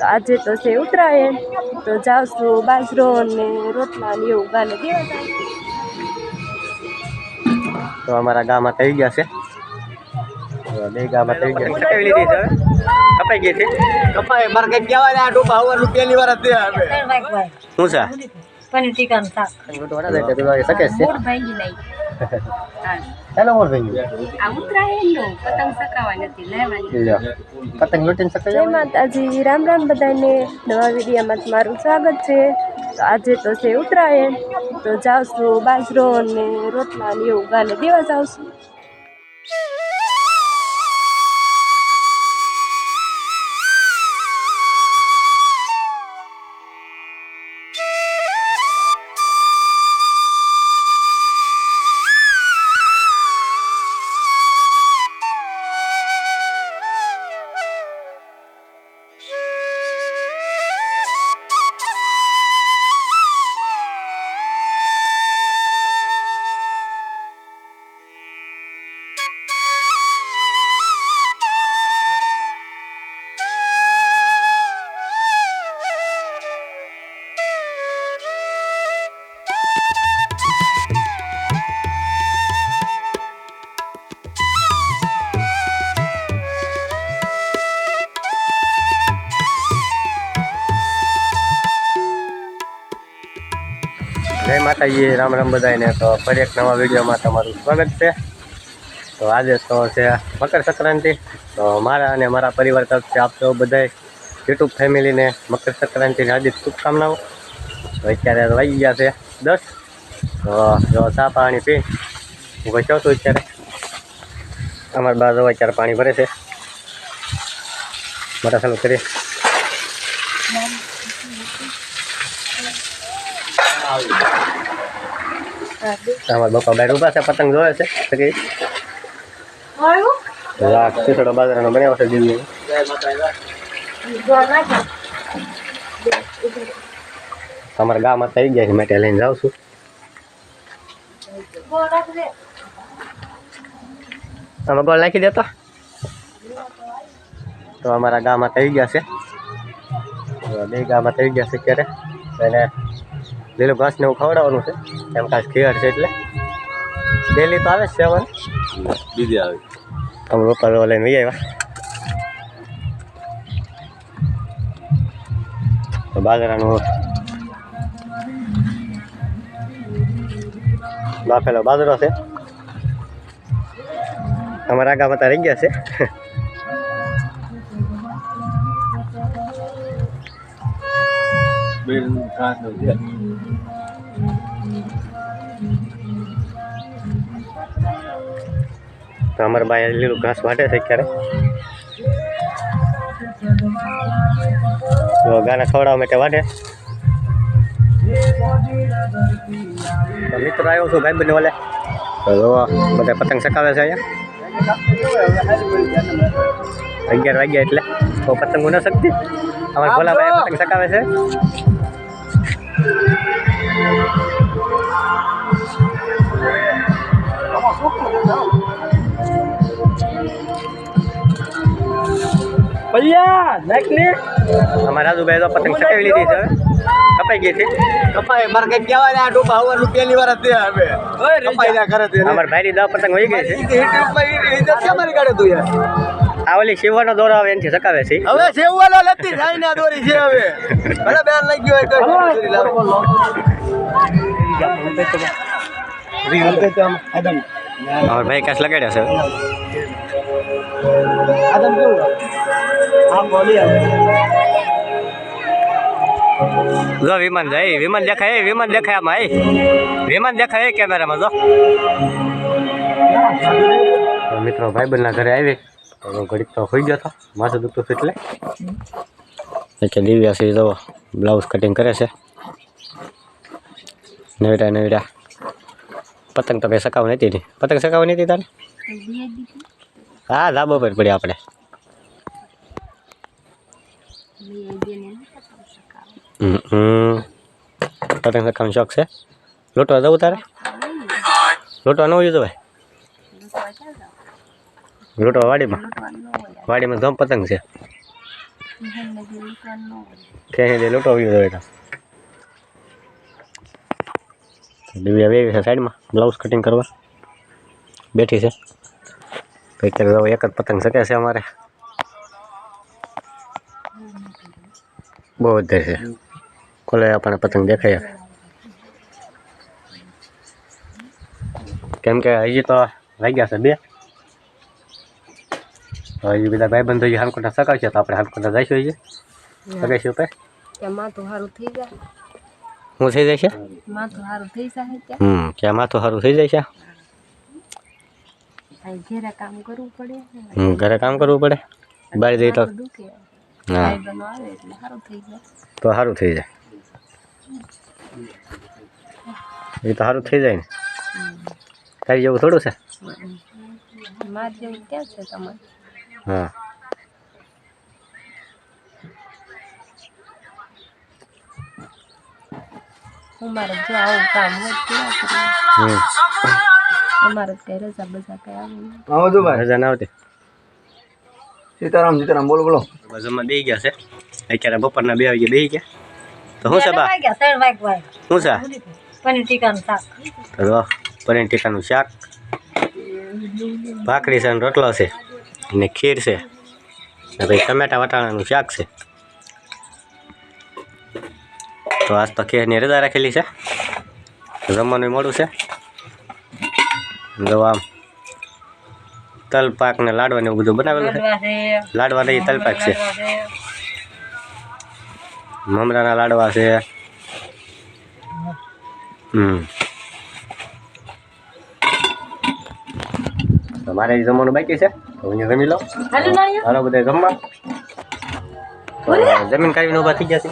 તો આજે તો છે ઉત્તરાયણ. તો જાઉં છું બાજરો ને રોટલા ને એવું ગાલે દેવા તો અમારા ગામમાં થઈ ગયા છે. તો બે ગામમાં થઈ ગયા છે. લીધી છે કપાઈ ગઈ છે? કપાય મારે કઈ કહેવાય આ ડૂબા આવવાનું પહેલી વાર જ શું છે? પનીર ટીકાનું શાક. શકે. છે ચાલો મોર ભાઈ. આ ઉત્તરાયણનું પતંગ ચકાવવા નથી લેવાની લ્યો. પતંગ લૂંટીને શકે જય માતાજી રામ રામ બધાને. નવા વિડીયોમાં તમારું સ્વાગત છે. તો આજે તો છે ઉત્તરાયણ. તો જાવશું બાજરો ને રોટલા ને એવું ગાલે દેવા જાઉં માતાજી, રામ રામ બધાને તો ફરી એક નવા વિડીયોમાં તમારું સ્વાગત છે. તો આજે તો છે મકર સંક્રાંતિ. તો મારા અને મારા પરિવાર તરફથી આપ સૌ બધાય યુટ્યુબ ફેમિલીને મકર સંક્રાંતિની હાર્દિક શુભકામનાઓ. તો અત્યારે વાગી ગયા છે દસ. તો જો ચા પાણી પી. હું બચ્યો છું અત્યારે. અમારા બાજુ અત્યારે પાણી ભરે છે. મોટા ચાલુ કરીએ બાપા બહાર ઊભા છે પતંગ જોવે છે કે આ બાજરાનો બનાવ્યો છે દિલ્હી તમારા ગામમાં થઈ ગયા છે માટે લઈને જાઉં છું. તમે ગોળ નાખી દેતો. તો અમારા ગામમાં થઈ ગયા છે. બે ગામમાં થઈ ગયા છે તો એને લીલું ઘાસને એવું ખવડાવવાનું છે. એમ ખાસ ખીયર છે એટલે. ડેલી તો આવે છે અમારે બીજી આવે. અમે પપ્પા તો લઈને વહી આવ્યા બાજરાનું બાફેલો બાજરો છે. અમારા ગામમાં તો રહી ગયા છે. બેન ઘાસ નો છે તો અમારા બાય લીલું ઘાસ વાટે છે ક્યારે તો ગાના ખવડાવવા માટે વાટે. મિત્ર આવ્યો છું ભાઈ બંને વાલે. તો બધા પતંગ ચકાવે છે અહીંયા. અગિયાર વાગ્યા એટલે. તો પતંગ ન શકતી અમારા ભોલાભાઈ પતંગ ચકાવે છે. અમારા રાજુભાઈ તો પતંગ ચકાવી લીધી છે કપાઈ ગઈ છે. કપાઈ મારે કઈ કહેવાય આ ડૂબા આવવાનું પહેલી વાર હતી હવે કપાઈ ના કરે તે અમારા ભાઈની દવા પતંગ વહી ગઈ છે. મારી કાઢે તું યાર. આ ઓલી શિવવાનો દોરો આવે એનથી ચકાવે છે. હવે સેવવાલો નથી થાય ને આ દોરી છે હવે. ભલે બેન લઈ ગયો તો અમારા ભાઈ કાશ લગાડ્યા છે. આદમ કેવું? આ બોલી જો વિમાન જાય વિમાન દેખાય વિમાન દેખાય આમાં વિમાન દેખાય એ કેમેરામાં જો. તો મિત્રો ભાઈબંધના ઘરે આવી. ઘડીક તો હોઈ ગયો હતો માથું દુખતું હતું એટલે. એટલે દિવ્યા છે તો બ્લાઉઝ કટિંગ કરે છે. નવીડા નવીડા. પતંગ તો કંઈ સકાવ હતી ની પતંગ સકાવ હતી તારે? હા, ધાબો પર પડી આપણે. પતંગ સકાવવાનો શોખ છે? લોટવા જવું તારે? લૂંટવા ન હોય જવાય? લૂંટવા વાડીમાં? વાડીમાં ધમ પતંગ છે. ક્યાંય લૂંટો હતો દિવ્યા વેવી છે સાઈડમાં, બ્લાઉઝ કટિંગ કરવા. બેઠી છે. કંઈક તો એક જ પતંગ શકે છે અમારે. બહુ વધારે છે. કોલે આપણને પતંગ દેખાય. કેમ કે હજી તો લાગ્યા છે બે. તો હજી બધા ભાઈબંધો હજી હાનકોટા સકાવશે તો આપણે હાનકોટા જઈશું હજી સગાઈશું ઉપર ત્યાં માથું સારું થઈ જાય હું થઈ જાય છે માથું સારું થઈ જાય ત્યાં હમ ક્યાં માથું સારું થઈ જાય છે અહીં ઘેરે કામ કરવું પડે હમ ઘરે કામ કરવું પડે બહાર જઈ તો માથું દુખે હા ભાઈબંધો આવે એટલે સારું થઈ જાય તો સારું થઈ જાય એ તો સારું થઈ જાય ને તારી જેવું થોડું છે માર જેવું ક્યાં છે તમારે હા. અમારે જો આવું કામ હોય કેવા કરીએ અમારે કઈ રજા બજા કઈ આવે આવો જો ભાઈ. રજા ના આવતી સીતારામ સીતારામ બોલો બોલો. જમવા બે ગયા છે. અત્યારે બપોરના બે વાગે બેસી ગયા. તો શું છે બા? શું છે? પનીર ટીકાનું શાક. તો પનીર ટીકાનું શાક. ભાખરી છે રોટલો છે. અને ખીર છે. ને પછી ટમેટા વટાણાનું શાક છે. તો આજ તો ખીરની રજા રાખેલી છે. જમવાનું મોડું છે. જો આમ તલ પાક ને લાડવા ને એવું બધું બનાવેલું છે. લાડવા નહીં તલ પાક છે. મમરાના લાડવા છે. હમ. તો મારે જમવાનું બાકી છે. હું જમી લઉં હાલો. બધા જમવા. જમીન કાઢીને ઊભા થઈ જશે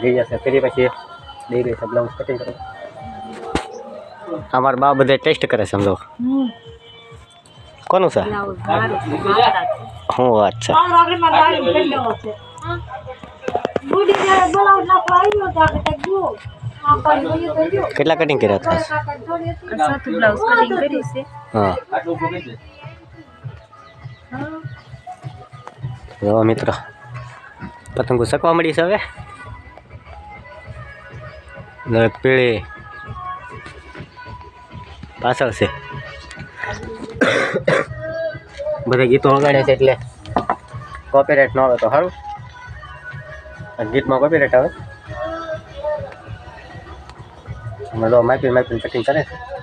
જઈ જશે ફરી પછી રહી છે બ્લાઉઝ કટિંગ કરો અમારા બા બધા ટેસ્ટ કરે સમજો. કોનું સર હું મારું છે, મારા છે. શું વાત છે. ત્રણ વાગે મારે વાળી કરી લેવો છે. બુડી જ્યારે બોલાવ નાખો આવ્યો તો આગળ કંઈક જુઓ. આ પાણી વયું તો જુઓ. કેટલા કટિંગ કર્યા હતા? હા. જો મિત્ર, પતંગો શકવા મળી છે હવે. પીળી પાછળ છે. બધા ગીતો વગાડે છે એટલે કોપીરાઇટ ન આવે તો સારું. ગીતમાં કોપીરાઇટ આવે. તો માપી માપીને કટિંગ કરે છે.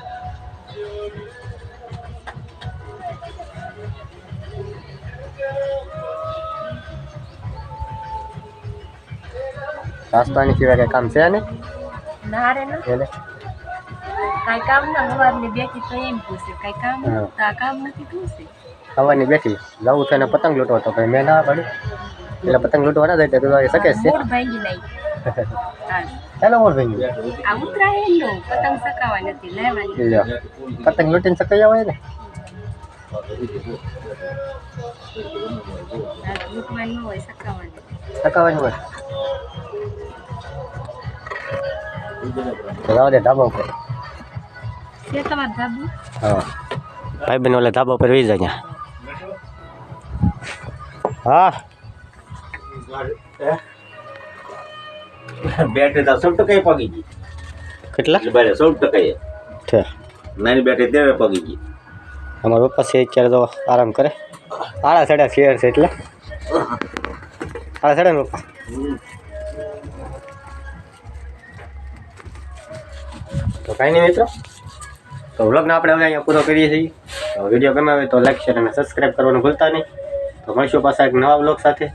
નાસ્તાની સિવાય કઈ કામ છે ને ના રે ના. એટલે? કાંઈ કામ ના સવારની બેઠી તો એમ પૂછે. કાંઈ કામ હા. કામ નથી પૂછે. ખાવાની બેઠી. જવું છે ને પતંગ લૂંટવો તો ભાઈ મેં ના પાડી. એટલે પતંગ લૂંટવા ના જાય તો શકે છે. ભાંગી નાખી હેલો મોર ભાઈ આ પતંગ સકાવા નથી લેવાની. પતંગ લૂંટીને સકાઈ આવે ને? હોય સકાવાની હોય. જવા દે ધાબા ઉપર. હા. ભાઈ બહેન ઓલે ધાબા ઉપર વી જાય હા. બેટરી તો સૌ ટકા પગી ગઈ. કેટલા? ભાઈ સૌ ટકા છે. નાની બેટરી તેવે પગી ગઈ. અમારા પપ્પા છે અત્યારે તો આરામ કરે. આડા સાડા શેર છે એટલે. આડા સાડા ને પપ્પા તો કાંઈ નહીં મિત્રો. તો વ્લોગને આપણે હવે અહીંયા પૂરો કરીએ છીએ. તો વીડિયો ગમે તો લાઈક શેર અને સબસ્ક્રાઈબ કરવાનું ભૂલતા નહીં. તો મળશું પાછા એક નવા વ્લોગ સાથે.